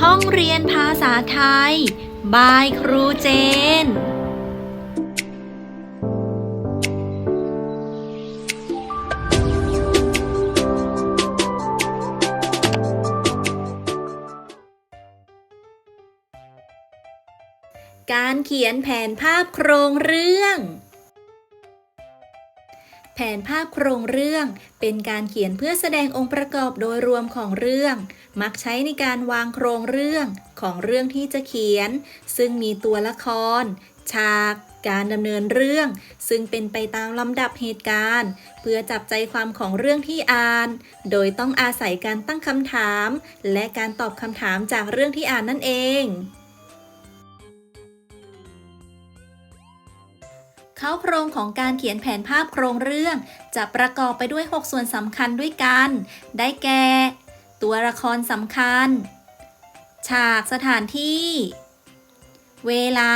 ห้องเรียนภาษาไทย บายครูเจน การเขียนแผนภาพโครงเรื่อง แผนภาพโครงเรื่อง เป็นการเขียนเพื่อแสดงองค์ประกอบโดยรวมของเรื่อง มักใช้ในการวางโครงเรื่องของเรื่องที่จะเขียน ซึ่งมีตัวละคร ฉาก การดำเนินเรื่อง ซึ่งเป็นไปตามลำดับเหตุการณ์ เพื่อจับใจความของเรื่องที่อ่าน โดยต้องอาศัยการตั้งคำถาม และการตอบคำถามจากเรื่องที่อ่านนั่นเอง เข้าโครงของการเขียนแผนภาพโครงเรื่อง จะประกอบไปด้วย 6 ส่วนสำคัญด้วยกัน ได้แก่ ตัวละครสำคัญ ฉากสถานที่ เวลา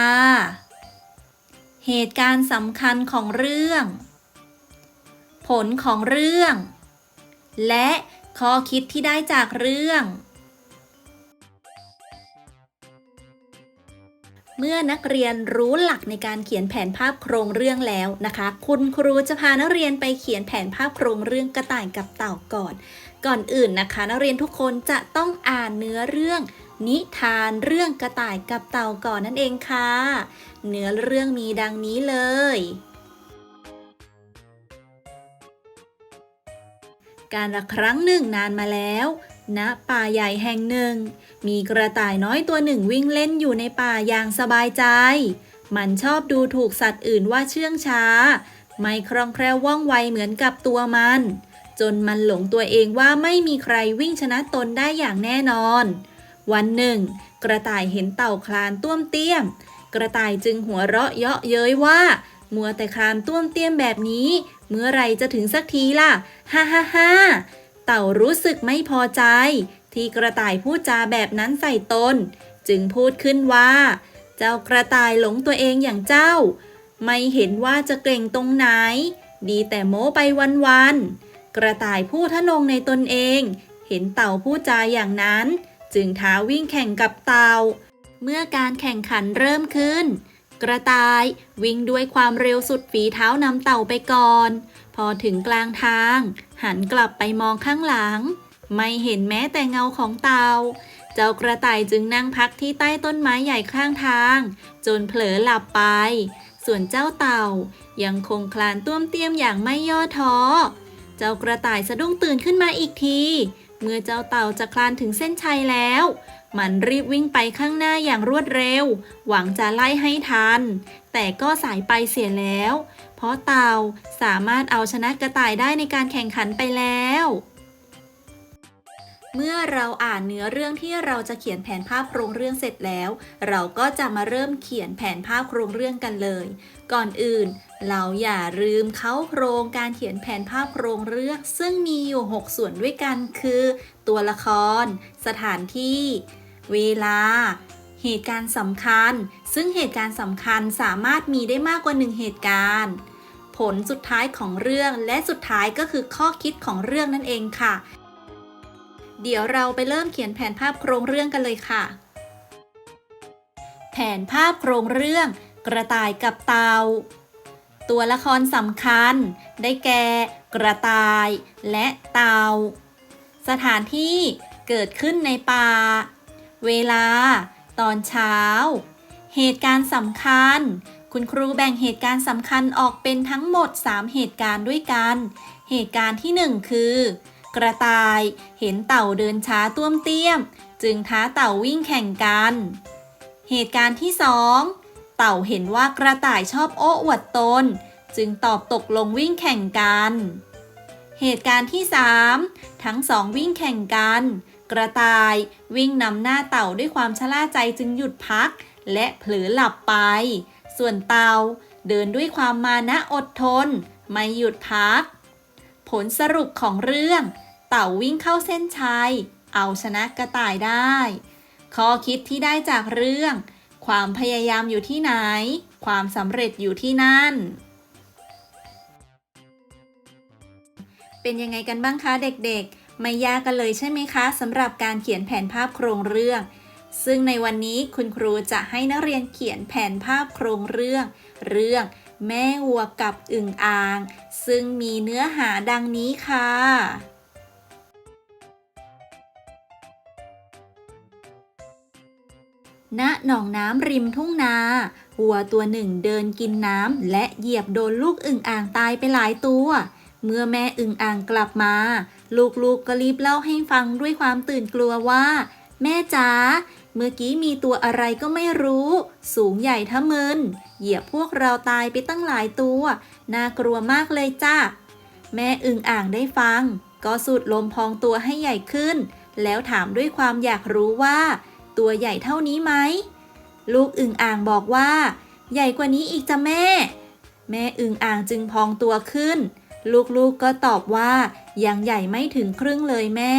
เหตุการณ์สำคัญของเรื่อง ผลของเรื่อง และข้อคิดที่ได้จากเรื่อง เมื่อนักเรียนรู้หลักในการเขียนแผนภาพโครงเรื่องแล้วนะคะ คุณครูจะพานักเรียนไปเขียนแผนภาพโครงเรื่องกระต่ายกับเต่าก่อน ก่อนอื่นนะคะ นักเรียนทุกคนจะต้องอ่านเนื้อเรื่อง นิทานเรื่องกระต่ายกับเต่าก่อนนั่นเองค่ะ เนื้อเรื่องมีดังนี้เลยการละครั้งหนึ่งนานมาแล้ว ณป่าใหญ่แห่งหนึ่ง มีกระต่ายน้อยตัวหนึ่งวิ่งเล่นอยู่ในป่าอย่างสบายใจ มันชอบดูถูกสัตว์อื่นว่าเชื่องช้า ไม่คล่องแคล่วว่องไวเหมือนกับตัวมัน จนมันหลงตัวเองว่าไม่มีใครวิ่งชนะตนได้อย่างแน่นอน วันหนึ่ง กระต่ายเห็นเต่าคลานต้วมเตี้ยม กระต่ายจึงหัวเราะเยาะเย้ยว่ามัวแต่คลานต้วมเตี้ยมแบบนี้ เมื่อไรจะถึงสักทีล่ะ ฮ่าฮ่าฮ่า เต่ารู้สึกไม่พอใจ ที่กระต่ายพูดจาแบบนั้นใส่ตน จึงพูดขึ้นว่า เจ้ากระต่ายหลงตัวเองอย่างเจ้า ไม่เห็นว่าจะเก่งตรงไหน ดีแต่โม้ไปวันๆกระต่ายพูดทะนงในตนเอง เห็นเต่าพูดจาอย่างนั้น จึงท้าวิ่งแข่งกับเต่า เมื่อการแข่งขันเริ่มขึ้น กระต่าย วิ่งด้วยความเร็วสุดฝีเท้านำเต่าไปก่อน พอถึงกลางทาง หันกลับไปมองข้างหลัง ไม่เห็นแม้แต่เงาของเต่า เจ้ากระต่ายจึงนั่งพักที่ใต้ต้นไม้ใหญ่ข้างทาง จนเผลอหลับไป ส่วนเจ้าเต่า ยังคงคลานต้วมเตี้ยมอย่างไม่ย่อท้อ เจ้ากระต่ายสะดุ้งตื่นขึ้นมาอีกที เมื่อเจ้าเต่าจะคลานถึงเส้นชัยแล้ว มันรีบวิ่งไปข้างหน้าอย่างรวดเร็ว หวังจะไล่ให้ทัน แต่ก็สายไปเสียแล้ว เพราะเต่าสามารถเอาชนะกระต่ายได้ในการแข่งขันไปแล้ว เมื่อเราอ่านเนื้อเรื่องที่เราจะเขียนแผนภาพโครงเรื่องเสร็จแล้ว เราก็จะมาเริ่มเขียนแผนภาพโครงเรื่องกันเลย ก่อนอื่น เราอย่าลืมเข้าโครงการเขียนแผนภาพโครงเรื่อง ซึ่งมีอยู่ 6 ส่วนด้วยกันคือ ตัวละคร สถานที่ เวลา เหตุการณ์สำคัญ ซึ่งเหตุการณ์สำคัญสามารถมีได้มากกว่าหนึ่งเหตุการณ์ ผลสุดท้ายของเรื่องและสุดท้ายก็คือข้อคิดของเรื่องนั่นเองค่ะ เดี๋ยวเราไปเริ่มเขียนแผนภาพโครงเรื่องกันเลยค่ะ แผนภาพโครงเรื่อง กระต่ายกับเตา ตัวละครสำคัญ ได้แก่ กระต่าย และเตา สถานที่เกิดขึ้นในป่า เวลา ตอนเช้า เหตุการณ์สำคัญ คุณครูแบ่งเหตุการณ์สำคัญออกเป็นทั้งหมด 3 เหตุการณ์ด้วยกัน เหตุการณ์ที่ 1 คือ กระต่าย เห็นเต่าเดินช้าต้วมเตี้ยม จึงท้าเต่าวิ่งแข่งกัน เหตุการณ์ที่2เต่าเห็นว่ากระต่ายชอบโอ้อวดตน จึงตอบตกลงวิ่งแข่งกัน เหตุการณ์ที่3ทั้งสองวิ่งแข่งกัน กระต่ายวิ่งนำหน้าเต่าด้วยความชะล่าใจจึงหยุดพัก และเผลอหลับไป ส่วนเต่าเดินด้วยความมานะอดทน ไม่หยุดพัก ผลสรุปของเรื่อง เต่าวิ่งเข้าเส้นชัย เอาชนะกระต่ายได้ ข้อคิดที่ได้จากเรื่อง ความพยายามอยู่ที่ไหน ความสำเร็จอยู่ที่นั่น เป็นยังไงกันบ้างคะเด็กๆ ไม่ยากกันเลยใช่ไหมคะสำหรับการเขียนแผนภาพโครงเรื่องซึ่งในวันนี้คุณครูจะให้นักเรียนเขียนแผนภาพโครงเรื่อง เรื่อง แม่วัวกับอึ่งอ่าง ซึ่งมีเนื้อหาดังนี้ค่ะ ณ หนองน้ำริมทุ่งนา วัวตัวหนึ่งเดินกินน้ำและเหยียบโดนลูกอึ่งอ่างตายไปหลายตัว เมื่อแม่อึ่งอ่างกลับมา ลูกๆก็รีบเล่าให้ฟังด้วยความตื่นกลัวว่า แม่จ๋า เมื่อกี้มีตัวอะไรก็ไม่รู้ สูงใหญ่ทะมึน เหยียบพวกเราตายไปตั้งหลายตัว น่ากลัวมากเลยจ้าแม่อึ่งอ่างได้ฟัง ก็สูดลมพองตัวให้ใหญ่ขึ้น แล้วถามด้วยความอยากรู้ว่า ตัวใหญ่เท่านี้ไหม ลูกอึ่งอ่างบอกว่า ใหญ่กว่านี้อีกจ้ะแม่ แม่อึ่งอ่างจึงพองตัวขึ้น ลูกๆกก็ตอบว่า ยังใหญ่ไม่ถึงครึ่งเลยแม่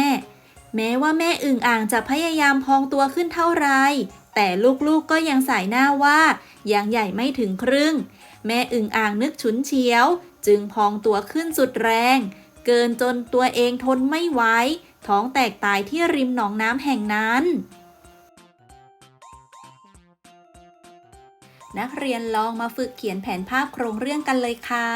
แม้ว่าแม่อึ่งอ่างจะพยายามพองตัวขึ้นเท่าไร แต่ลูกๆกก็ยังสายหน้าว่ายังใหญ่ไม่ถึงครึ่ง แม่อึ่งอ่างนึกฉุนเฉียว จึงพองตัวขึ้นสุดแรง เกินจนตัวเองทนไม่ไหวท้องแตกตายที่ริมหนองน้ำแห่งนั้น นักเรียนลองมาฝึกเขียนแผนภาพโครงเรื่องกันเลยค่ะ